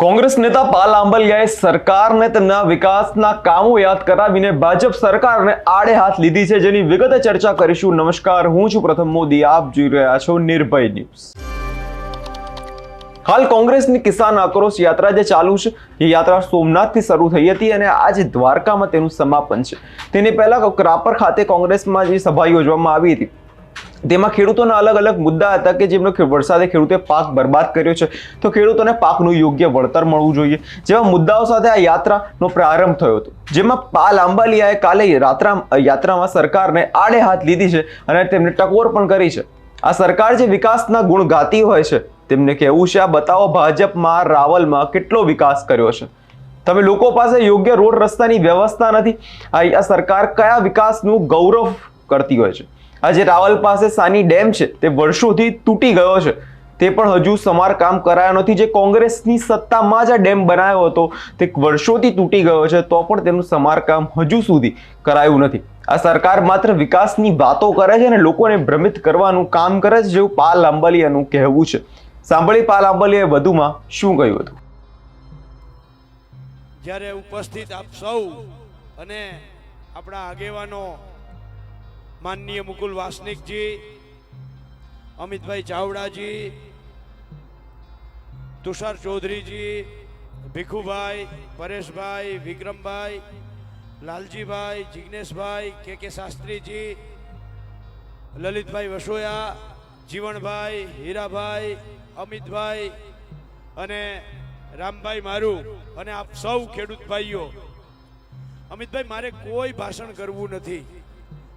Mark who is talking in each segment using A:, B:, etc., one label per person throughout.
A: કોંગ્રેસ નેતા પાલ આંબલિયાએ સરકારને તેમના વિકાસના કામો યાદ કરાવીને ભાજપ સરકારને આડે હાથ લીધી છે, જેની વિગતે ચર્ચા કરીશું. નમસ્કાર, હું છું પ્રથમ મોદી. આપ જોઈ રહ્યા છો નિર્ભય ન્યૂઝ. હાલ કોંગ્રેસની કિસાન આક્રોશ યાત્રા જે ચાલુ છે, એ યાત્રા સોમનાથથી શરૂ થઈ હતી અને આજે દ્વારકામાં તેનું સમાપન છે. તેની પહેલા રાપર ખાતે કોંગ્રેસમાં જે સભા યોજવામાં આવી હતી તેમાં ખેડૂતોના અલગ અલગ મુદ્દા હતા કે જેમનો વરસાદે ખેડૂતે પાક બરબાદ કર્યો છે. તો ખેડૂતોને પાકનું યોગ્ય વળતર મળવું જોઈએ. જેવા મુદ્દાઓ સાથે આ યાત્રાનો પ્રારંભ થયો હતો. જેમાં પાલ આંબાલિયાએ કાલે રાત્રા યાત્રામાં સરકારને આડે હાથ લીધી છે અને તેમને ટકોર પણ કરી છે. આ સરકાર જે વિકાસના ગુણ ગાતી હોય છે, તેમને કહેવું છે, આ બતાવો ભાજપમાં, રાવલમાં કેટલો વિકાસ કર્યો છે? તમે લોકો પાસે યોગ્ય રોડ રસ્તાની વ્યવસ્થા નથી. આ સરકાર કયા વિકાસનું ગૌરવ કરતી હોય છે? આજે રાવલ પાસે સાની ડેમ છે, તે વર્ષોથી તૂટી ગયો છે. તે પણ હજુ સમારકામ કરાયો નથી. જે કોંગ્રેસની સત્તામાં જ આ ડેમ બનાવ્યો હતો, તે વર્ષોથી તૂટી ગયો છે, તો પણ તેનું સમારકામ હજુ સુધી કરાયું નથી. આ સરકાર માત્ર વિકાસની વાતો કરે છે અને લોકોને ભ્રમિત કરવાનું કામ કરે છે, જેવું પાલ આંબલિયાનું કહેવું છે. સાંભળી પાલ આંબલિયાએ વધુમાં શું કહ્યું હતું?
B: જ્યારે ઉપસ્થિત આપ સૌ અને આપણા આગેવાનો માનનીય મુકુલ વાસનિકજી, અમિતભાઈ ચાવડાજી, તુષાર ચૌધરીજી, ભીખુભાઈ, પરેશભાઈ, વિક્રમભાઈ, લાલજીભાઈ, જિગ્નેશભાઈ, કે કે શાસ્ત્રીજી, લલિતભાઈ વસોયા જીવણભાઈ હીરાભાઈ, અમિતભાઈ અને રામભાઈ મારું અને આપ સૌ ખેડૂત ભાઈઓ. અમિતભાઈ, મારે કોઈ ભાષણ કરવું નથી.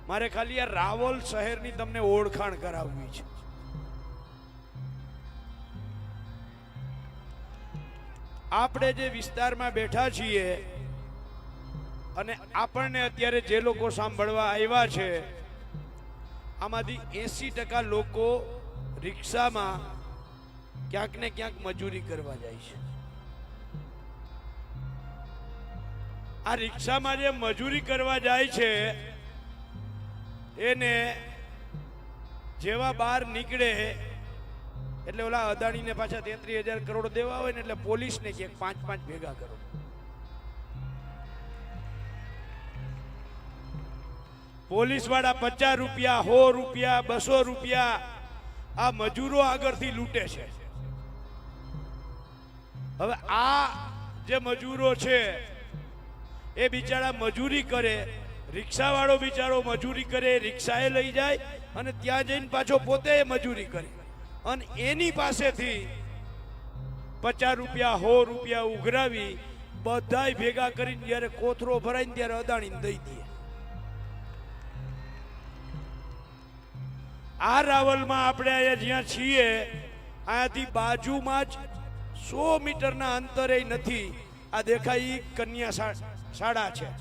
B: મારે ખાલી આ રાવલ શહેરની તમને ઓળખાણ કરાવવી છે. આપણે જે વિસ્તારમાં બેઠા છીએ અને આપણને અત્યારે જે લોકો સાંભળવા આવ્યા છે, આમાંથી એસી ટકા લોકો રિક્ષામાં ક્યાંક ને ક્યાંક મજૂરી કરવા જાય છે. આ રિક્ષામાં જે મજૂરી કરવા જાય છે એને જેવા બહાર નીકળે, એટલે ઓલા અદાણીને પાછા તેત્રીસ હજાર કરોડ દેવા હોય ને એટલે પોલીસને કે પાંચ પાંચ ભેગા કરો. પોલીસવાળા પચાસ રૂપિયા, સો રૂપિયા, બસો રૂપિયા આ મજૂરો આગળથી લૂંટે છે. હવે આ જે મજૂરો છે, એ બિચારા મજૂરી કરે રિક્ષાવાળો બિચારો મજૂરી કરે, રિક્ષાએ લઈ જાય અને ત્યાં જઈને પાછો પોતે મજૂરી કરે. અને એની પાસેથી પચાસ રૂપિયા, સો રૂપિયા ઉઘરાવી બધાય ભેગા કરીને જ્યારે કોથરો ભરાઈને ત્યારે અદાણીને દઈ દે. આ રાવલમાં આપણે અહીંયા જ્યાં છીએ અહીંયાથી બાજુમાં જ સો મીટરના અંતરે નથી. આ દેખાય કન્યા શાળા છે.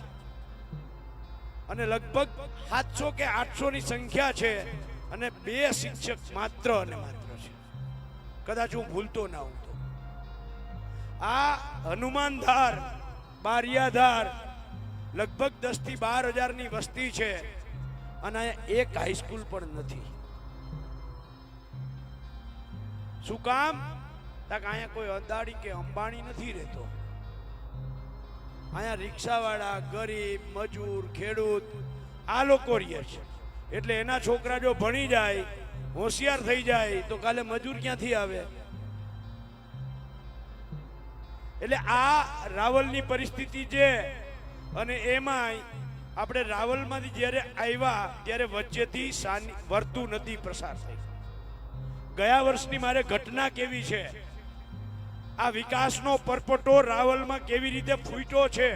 B: અને લગભગ સાતસો કે આઠસો ની સંખ્યા છે. અને બે શિક્ષક માત્ર અને માત્ર છે. કદાચ હું ભૂલતો ના હું તો. આ હનુમાનધાર, બારિયાધાર લગભગ દસથી બાર હજારની વસ્તી છે અને એક હાઈસ્કૂલ પણ નથી. શું કામ? તાક અહીંયા કોઈ અદાણી કે અંબાણી નથી રહેતો. અહીંયા રિક્ષાવાળા, ગરીબ, મજૂર, ખેડૂત, આ લોકો રહે છે. એટલે એના છોકરા જો ભણી જાય, હોશિયાર થઈ જાય, તો કાલે મજૂર ક્યાંથી આવે? એટલે આ રાવલની પરિસ્થિતિ છે અને એમાંય આપણે રાવલમાંથી જ્યારે આવ્યા, ત્યારે વચ્ચેથી સાની, વર્તુ નદી પ્રસાર થઈ. ગયા વર્ષની મારે ઘટના કેવી છે? આ વિકાસનો પરપટો રાવલમાં કેવી રીતે ફૂટ્યો છે?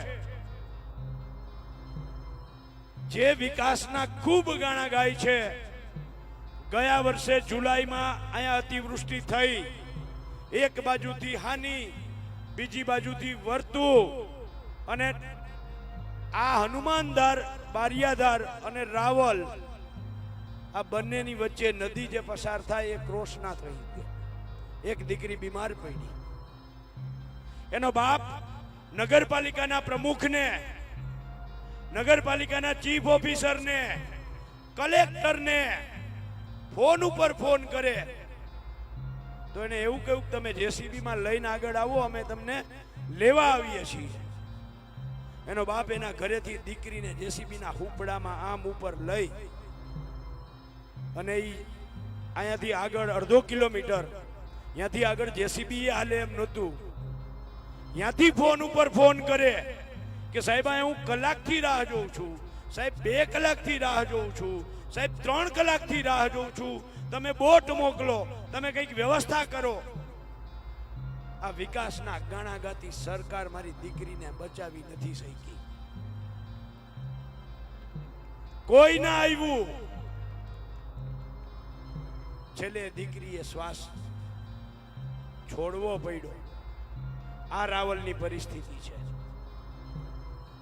B: જે વિકાસના ખૂબ ગાણા ગાય છે, ગયા વર્ષે જુલાઈમાં અહીંયા અતિવૃષ્ટિ થઈ. એક બાજુથી હાનિ, બીજી બાજુથી વર્તુ અને આ હનુમાનદાર બારિયાધાર અને રાવલ આ બંનેની વચ્ચે નદી જે પસાર થાય એ ક્રોસ ના થઈ એક દીકરી બીમાર પડી. એનો બાપ નગરપાલિકાના પ્રમુખને, નગરપાલિકાના ચીફ ઓફિસરને, કલેક્ટરને ફોન ઉપર ફોન કરે. તો એને એવું કહ્યું કે તમે જેસીબીમાં લઈને આગળ આવો, અમે તમને લેવા આવીએ છીએ. એનો બાપ એના ઘરેથી દીકરીને જેસીબીના હુપડામાં આમ ઉપર લઈ અને એ અહીંયાથી આગળ અડધો કિલોમીટર, ત્યાંથી આગળ જેસીબી હાલે એમ નહોતું. ત્યાંથી ફોન ઉપર ફોન કરે કે સાહેબ હું કલાકથી રાહ જોઉં છું. સાહેબ, બે કલાકથી રાહ જોઉં છું. સાહેબ, ત્રણ કલાકથી રાહ જોઉં છું. તમે બોટ મોકલો, તમે કંઈક વ્યવસ્થા કરો. આ વિકાસના ગાણાગાતી સરકાર મારી દીકરીને બચાવી નથી શકી. કોઈ ના આવ્યું. છેલ્લે દીકરીએ શ્વાસ છોડવો પડ્યો. આ રાવલની પરિસ્થિતિ છે.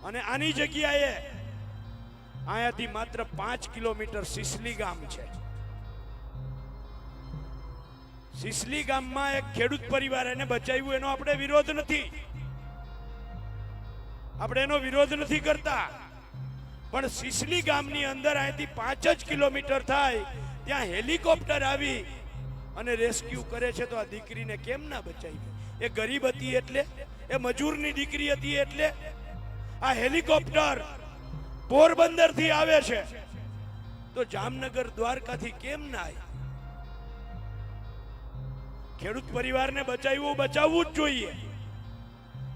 B: અને આની જગ્યાએ અહીંયાથી માત્ર પાંચ કિલોમીટર સિસલી ગામ છે. સિસલી ગામમાં એક ખેડૂત પરિવાર એને બચાવ્યું, એનો આપણે વિરોધ નથી. આપણે એનો વિરોધ નથી કરતા. પણ સિસલી ગામની અંદર અહીંથી પાંચ જ કિલોમીટર થાય, ત્યાં હેલિકોપ્ટર આવી અને રેસ્ક્યુ કરે છે તો આ દીકરીને કેમ ના બચાવી એ ગરીબ હતી એટલે, એ મજૂરની દીકરી હતી એટલે, આ હેલિકોપ્ટર પોરબંદરથી આવે છે. તો જામનગર દ્વારકાથી કેમ ના ખેડૂત પરિવારને બચાવવું બચાવવું જ જોઈએ.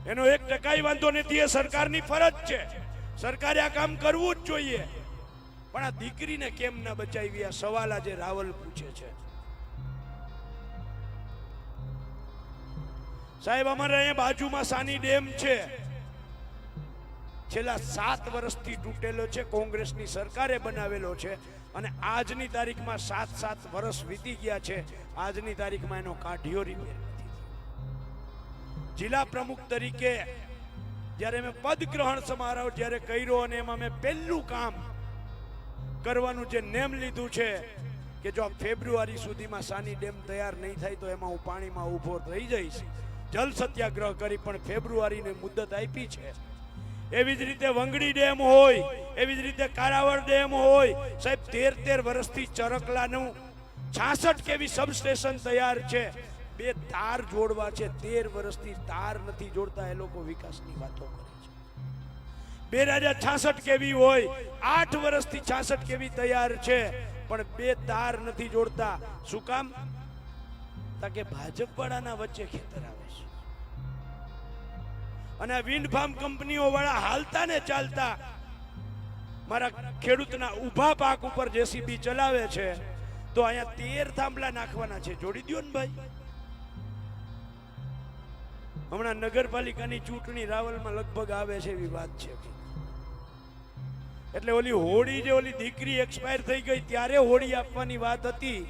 B: એનો એક ટકાઈ વાંધો નથી, એ સરકારની ફરજ છે. સરકારે આ કામ કરવું જ જોઈએ. પણ આ દીકરીને કેમ ના બચાવી? આ સવાલ આજે રાવલ પૂછે છે. સાહેબ, અમારે અહીંયા બાજુમાં સાની ડેમ છે. છેલ્લા સાત વર્ષથી તૂટેલો છે, કોંગ્રેસની સરકારે બનાવેલો છે અને આજની તારીખમાં સાત સાત વર્ષ વીતી ગયા છે. આજની તારીખમાં એનો કાઢિયો રિપેર જિલ્લા પ્રમુખ તરીકે જ્યારે મેં પદ ગ્રહણ સમારોહ જ્યારે કર્યો અને એમાં મેં પહેલું કામ કરવાનું જે નેમ લીધું છે કે જો ફેબ્રુઆરી સુધીમાં સાની ડેમ તૈયાર નહીં થાય તો એમાં હું પાણીમાં ઊભો રહી જઈશ. જલ સત્યાગ્રહ કરી પણ ફેબ્રુઆરીને મુદત આપી છે. એવી જ રીતે વંગડી ડેમ હોય, એવી જ રીતે કારાવર ડેમ હોય, સાહેબ તેર તેર વર્ષથી ચરકલાનું છાસઠ કેવી સબસ્ટેશન તૈયાર છે. બે તાર જોડવા છે, તેર વર્ષથી તાર નથી જોડતા, એ લોકો વિકાસની વાતો કરે છે. બે રાજા છાસઠ કેવી હોય, આઠ વર્ષથી છાસઠ કેવી તૈયાર છે, પણ બે તાર નથી જોડતા. શું કામ? તાકે ભાજપ વાળાના વચ્ચે ખેતર આવે છે. અને વિન્ડ ફાર્મ કંપનીઓ વાળા હાલતા ને ચાલતા મારા ખેડૂતના ઊભા પાક ઉપર જેસીબી ચલાવે છે, તો અહીંયા તેર થાંભલા નાખવાના છે. જોડી દ્યો ને ભાઈ. હમણાં નગરપાલિકાની ચૂંટણી રાવલમાં લગભગ આવે છે એવી વાત છે. એટલે ઓલી હોળી જે ઓલી દીકરી એક્સપાયર થઈ ગઈ, ત્યારે હોળી આપવાની વાત હતી.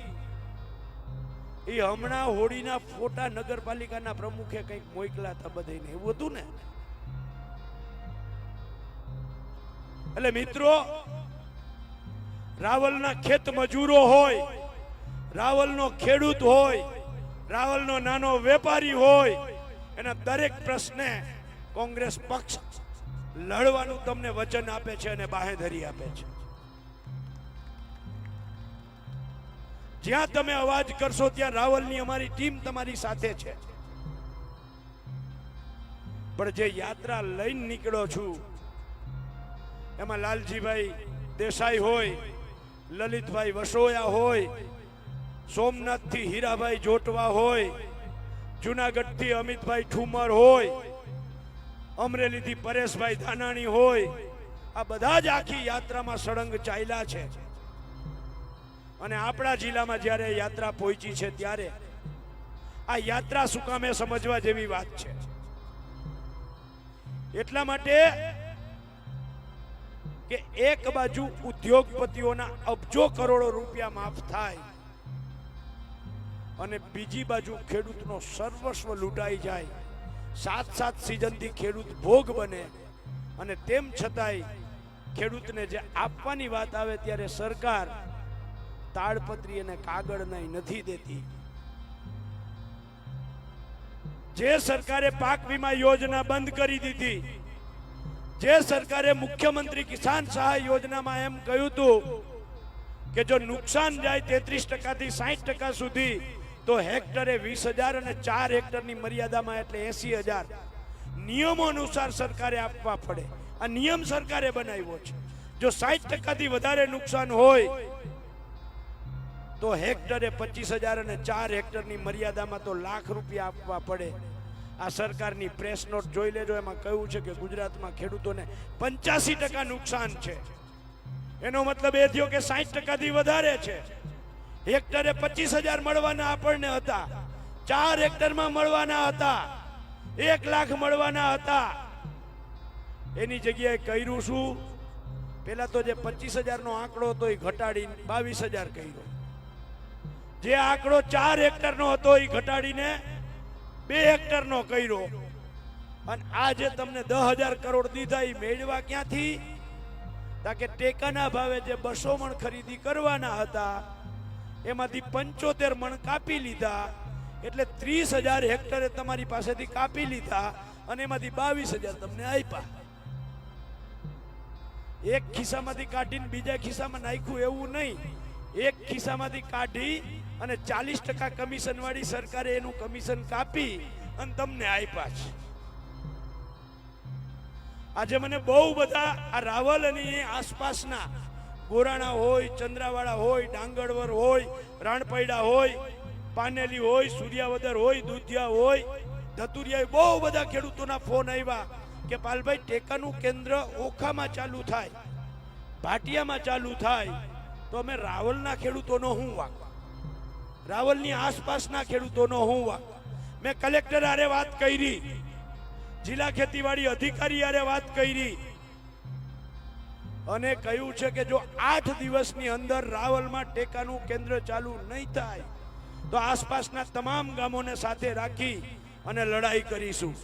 B: એ હમણાં હોળીના ફોટા નગરપાલિકાના પ્રમુખે કંઈક મોકલા હતા બધાને એવું હતું ને? એટલે મિત્રો, રાવલના ખેત મજૂરો હોય, રાવલનો ખેડૂત હોય, રાવલનો નાનો વેપારી હોય, એના દરેક પ્રશ્ને કોંગ્રેસ પક્ષ લડવાનું તમને વચન આપે છે અને બાહેધરી આપે છે. જ્યાં તમે અવાજ કરશો, ત્યાં રાવલની અમારી ટીમ તમારી સાથે છે. પણ જે યાત્રા લઈને નીકળો છું, એમાં લાલજીભાઈ દેસાઈ હોય, લલિતભાઈ વસોયા હોય, સોમનાથથી હીરાભાઈ જોટવા હોય, જુનાગઢથી અમિતભાઈ ઠુમર હોય, અમરેલીથી પરેશભાઈ ધાનાણી હોય, આ બધા જ આખી યાત્રામાં સળંગ ચાલ્યા છે. અને આપણા જિલ્લામાં જ્યારે યાત્રા પહોંચી છે ત્યારે આ યાત્રા સુકામે સમજવા જેવી વાત છે. એટલા માટે કે એક બાજુ ઉદ્યોગપતિઓના અબજો કરોડો રૂપિયા માફ થાય અને બીજી બાજુ ખેડૂતનો સર્વસ્વ લૂંટાઈ જાય. સાત સાત સિઝનથી ખેડૂત ભોગ બને અને તેમ છતાંય ખેડૂતને જે આપવાની વાત આવે ત્યારે સરકાર તાડપત્રી અને કાગળ નથી દેતી. જે સરકારે પાક વીમા યોજના બંધ કરી દીધી, જે સરકારે મુખ્યમંત્રી કિસાન સહાય યોજનામાં એમ કહ્યું હતું કે જો નુકસાન જાય તેત્રીસ ટકાથી સાહીઠ ટકા સુધી, તો હેક્ટરે વીસ હજાર અને ચાર હેક્ટરની મર્યાદામાં એટલે એસી હજાર. નિયમો અનુસાર સરકારે આપવા પડે. આ નિયમ સરકારે બનાવ્યો છે. જો સાઠ ટકાથી વધારે નુકસાન હોય તો હેક્ટરે પચીસ હજાર અને ચાર હેક્ટરની મર્યાદામાં તો લાખ રૂપિયા આપવા પડે. આ સરકારની પ્રેસ નોટ જોઈ લેજો, એમાં કહ્યું છે કે ગુજરાતમાં ખેડૂતોને પંચ્યાસી ટકા નુકસાન છે. એનો મતલબ એ થયો કે સાહીઠ ટકાથી વધારે છે. હેક્ટરે પચીસ હજાર મળવાના આપણને હતા. ચાર હેક્ટરમાં મળવાના હતા. એક લાખ મળવાના હતા. એની જગ્યાએ કર્યું શું? પેલા તો જે પચીસ હજારનો આંકડો હતો, એ ઘટાડીને બાવીસ હજાર કર્યો. જે આંકડો ચાર હેક્ટરનો હતો એ ઘટાડીને બે હેક્ટરનો કર્યો. અને આ જે તમને દસ હજાર કરોડ દીધા એ મેળવા ક્યાંથી? કે ટેકાના ભાવે જે બસો મણ ખરીદી કરવાના હતા, એમાંથી પંચોતેર મણ કાપી લીધા, એટલે ત્રીસ હજાર હેક્ટરે તમારી પાસેથી કાપી લીધા અને એમાંથી બાવીસ હજાર તમને આપ્યા. એક ખિસ્સામાંથી કાઢીને બીજા ખિસ્સામાં નાખ્યું એવું નહીં. એક ખિસ્સામાંથી કાઢી અને ચાલીસ ટકા કમિશન વાળી સરકારે એનું કમિશન કાપી અને તમને આપ્યા છે. આજે મને બહુ બધા આ રાવલ અને એ આસપાસના ગોરાણા હોય, ચંદ્રાવાળા હોય, ડાંગરવર હોય, રાણપૈડા હોય, પાનેલી હોય, સૂર્યાવદર હોય, દુધિયા હોય, ધતુરિયા બહુ બધા ખેડૂતોના ફોન આવ્યા કે પાલભાઈ, ટેકાનું કેન્દ્ર ઓખામાં ચાલુ થાય, ભાટિયામાં ચાલુ થાય, તો અમે રાવલના ખેડૂતોનો હું વાક? રાવલની આસપાસના ખેડૂતોનો હું વાત. મેં કલેક્ટર આરે વાત કરી. જિલ્લા ખેતીવાડી અધિકારી આરે વાત કરી. અને કહ્યું છે કે જો આઠ દિવસની અંદર રાવલમાં ટેકાનું કેન્દ્ર ચાલુ નહીં થાય, તો આસપાસના તમામ ગામોને સાથે રાખી અને લડાઈ કરીશું.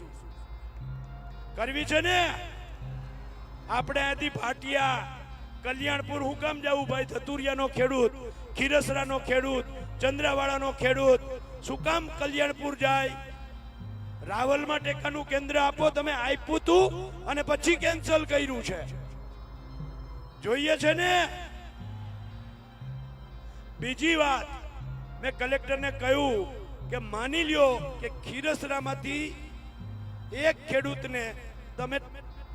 B: કરવી છે ને? આપણે અહીંથી ભાટિયા, કલ્યાણપુર હુકમ કામ જવું ભાઈ, ધતુરિયાનો ખેડૂત, ખીરસરાનો ખેડૂત ચંદ્રાવાળાનો ખેડૂત, શું કામ કલ્યાણપુર જાય? રાવલમાં ટેકાનું કેન્દ્ર આપો, તમે આપ્યું તું અને પછી કેન્સલ કર્યું છે. જોઈએ છે ને? બીજી વાત, મેં કલેક્ટરને કહ્યું કે માની લ્યો કે ખીરસરામાંથી એક ખેડૂતને તમે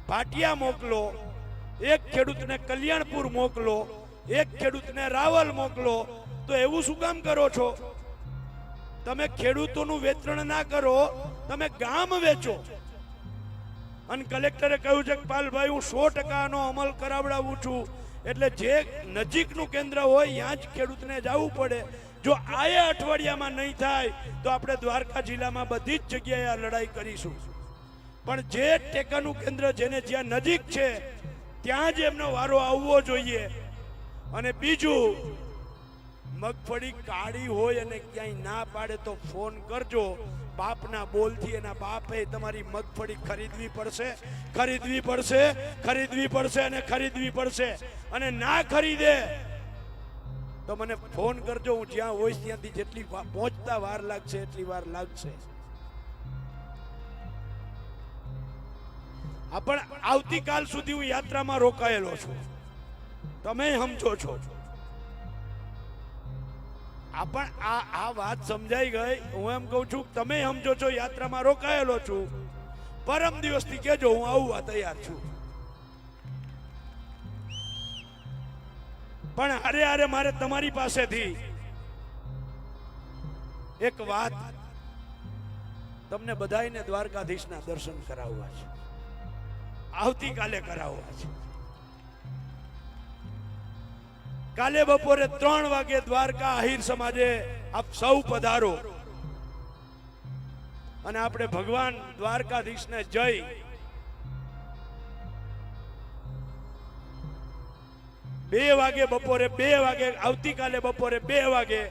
B: ભાટિયા મોકલો, એક ખેડૂતને કલ્યાણપુર મોકલો, એક ખેડૂતને રાવલ મોકલો તો એવું શું કામ કરો છો? તમે ખેડૂતોનું વેતરણ ના કરો, તમે ગામ વેચો. અને કલેક્ટરે કહ્યું છે કે, પાલભાઈ, હું સો ટકાનો અમલ કરાવડાવું છું. એટલે જે નજીકનું કેન્દ્ર હોય ત્યાં જ ખેડૂતને જવું પડે. જો આયા અઠવાડિયામાં નહીં થાય, તો આપણે દ્વારકા જિલ્લામાં બધી જ જગ્યાએ આ લડાઈ કરીશું. પણ જે ટેકાનું કેન્દ્ર જેને જ્યાં નજીક છે, ત્યાં જ એમનો વારો આવવો જોઈએ. અને બીજું મગફળી કાળી હોય અને ક્યાંય ના પાડે તો ફોન કરજો. બાપના બોલથી એના બાપે તમારી મગફળી ખરીદવી પડશે ખરીદવી પડશે ખરીદવી પડશે અને ખરીદવી પડશે. અને ના ખરીદે તો મને ફોન કરજો, હું જ્યાં હોઈશ ત્યાંથી જેટલી પહોંચતા વાર લાગશે, એટલી વાર લાગશે. પણ આવતીકાલ સુધી હું યાત્રામાં રોકાયેલો છું. તમે સમજો છો. આ પણ આ આ વાત સમજાઈ ગઈ. હું એમ કહું છું, તમે સમજો છો, યાત્રામાં રોકાયેલો છું. પરમ દિવસથી કેજો હું આવવા તૈયાર છું. પણ અરે અરે મારે તમારી પાસેથી એક વાત તમને બધાયને દ્વારકાધીશના દર્શન કરાવવા છે. આવતીકાલે કરાવવા છે. કાલે બપોરે ત્રણ વાગે દ્વારકા આહિર સમાજે આપ સૌ પધારો. અને આપણે ભગવાન દ્વારકાધીશને જય. બે વાગે બપોરે, બે વાગે, આવતીકાલે બપોરે બે વાગે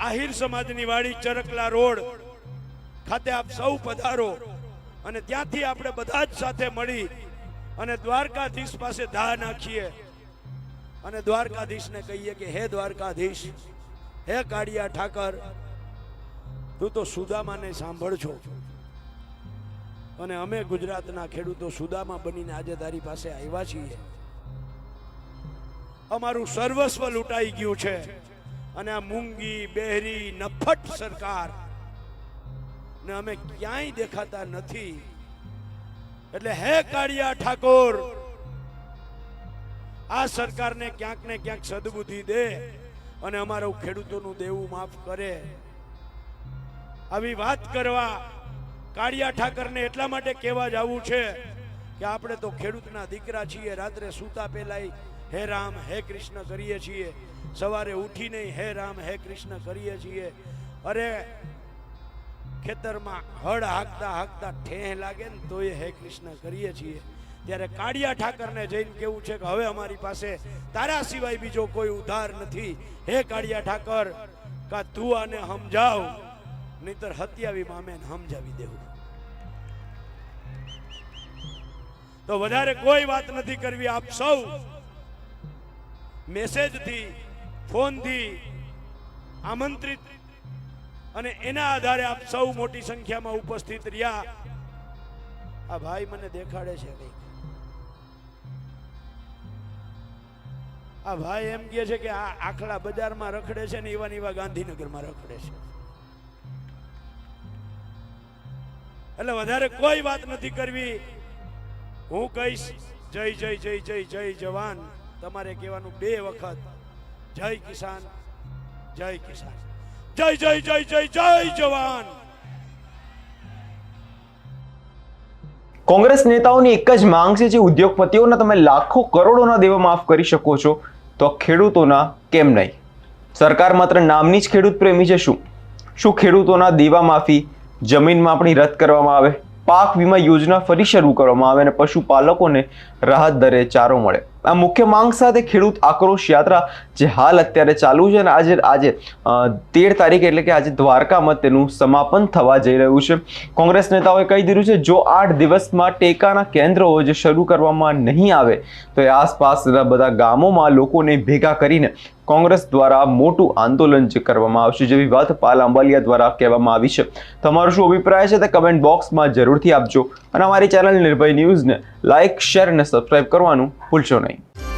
B: આહિર સમાજની વાડી ચરકલા રોડ ખાતે આપ સૌ પધારો. અને ત્યાંથી આપણે બધા જ સાથે મળી અને દ્વારકાધીશ પાસે ધા નાખીએ. અને દ્વારકાધીશને કહીએ કે, હે દ્વારકાધીશ, હે કાળિયા ઠાકર, તું તો સુદામાને સાંભળજો. અને અમે ગુજરાતના ખેડૂતો સુદામા બનીને આજે તારી પાસે આવ્યા છીએ. અમારું સર્વસ્વ લૂંટાઈ ગયું છે. અને આ મૂંગી, બેહરી, નફટ સરકાર ને અમે ક્યાંય દેખાતા નથી. એટલે હે કાળિયા ઠાકોર આ સરકારને ક્યાંક ને ક્યાંક સદબુદ્ધિ દે અને અમારું ખેડૂતોનું દેવું માફ કરે. આવી વાત કરવા કાળિયા ઠાકરને એટલા માટે કહેવા જવું છે કે આપણે તો ખેડૂતના દીકરા છીએ, રાત્રે સૂતા પહેલાય હે રામ, હે કૃષ્ણ કરીએ છીએ. સવારે ઉઠીને હે રામ, હે કૃષ્ણ કરીએ છીએ. અરે ખેતરમાં હળ હાંકતા હાંકતા ઠેહ લાગે ને તોય હે કૃષ્ણ કરીએ છીએ. ત્યારે કાળિયા ઠાકરને જઈને કેવું છે કે હવે અમારી પાસે તારા સિવાય બીજો કોઈ ઉધાર નથી. હે કાળિયા ઠાકર, કા તું આને સમજાવ નહીતર હત્યાવી મામે સમજાવી દેવું. તો વધારે કોઈ વાત નથી કરવી, આપ સૌ મેસેજથી, ફોનથી આમંત્રિત અને એના આધારે આપ સૌ મોટી સંખ્યામાં ઉપસ્થિત રહ્યા. આ ભાઈ મને દેખાડે છે કંઈક. આ ભાઈ એમ કહે છે કે આ આખલા બજારમાં રખડે છે ને એવા એવા ગાંધીનગરમાં રખડે છે. એટલે વધારે કોઈ વાત નથી કરવી. હું કહીશ, જય જય જય જય જય જવાન. તમારે કહેવાનું બે વખત. જય કિસાન જય કિસાન. જય જય જય જય જય જવાન.
A: કોંગ્રેસ નેતાઓની એક જ માંગ છે જે ઉદ્યોગપતિઓના તમે લાખો કરોડોના દેવા માફ કરી શકો છો, તો ખેડૂતોના કેમ નહીં? સરકાર માત્ર નામની જ ખેડૂત પ્રેમી છે શું? શું ખેડૂતોના દેવા માફી જમીન માપણી રદ કરવામાં આવે? પાક વીમા યોજના ફરી શરૂ કરવામાં આવે અને પશુપાલકોને રાહત દરે ચારો મળે? આ મુખ્ય માંગ સાથે ખેડૂત આક્રોશ યાત્રા જે હાલ અત્યારે ચાલુ છે અને આજે આજે તેર તારીખ એટલે કે આજે દ્વારકામાં તેનું સમાપન થવા જઈ રહ્યું છે. કોંગ્રેસ નેતાઓએ કહી દીધું છે, જો આઠ દિવસમાં ટેકાના કેન્દ્રો જે શરૂ કરવામાં નહીં આવે, તો એ આસપાસના બધા ગામોમાં લોકોને ભેગા કરીને કોંગ્રેસ દ્વારા મોટું આંદોલન જે કરવામાં આવશે જેવી વાત પાલ અંબાલિયા દ્વારા કહેવામાં આવી છે. તમારો શું અભિપ્રાય છે તે કમેન્ટ બોક્સમાં જરૂરથી આપજો. અને અમારી ચેનલ નિર્ભય ન્યૂઝને લાઇક શેર અને સબસ્ક્રાઇબ કરવાનું ભૂલશો નહીં.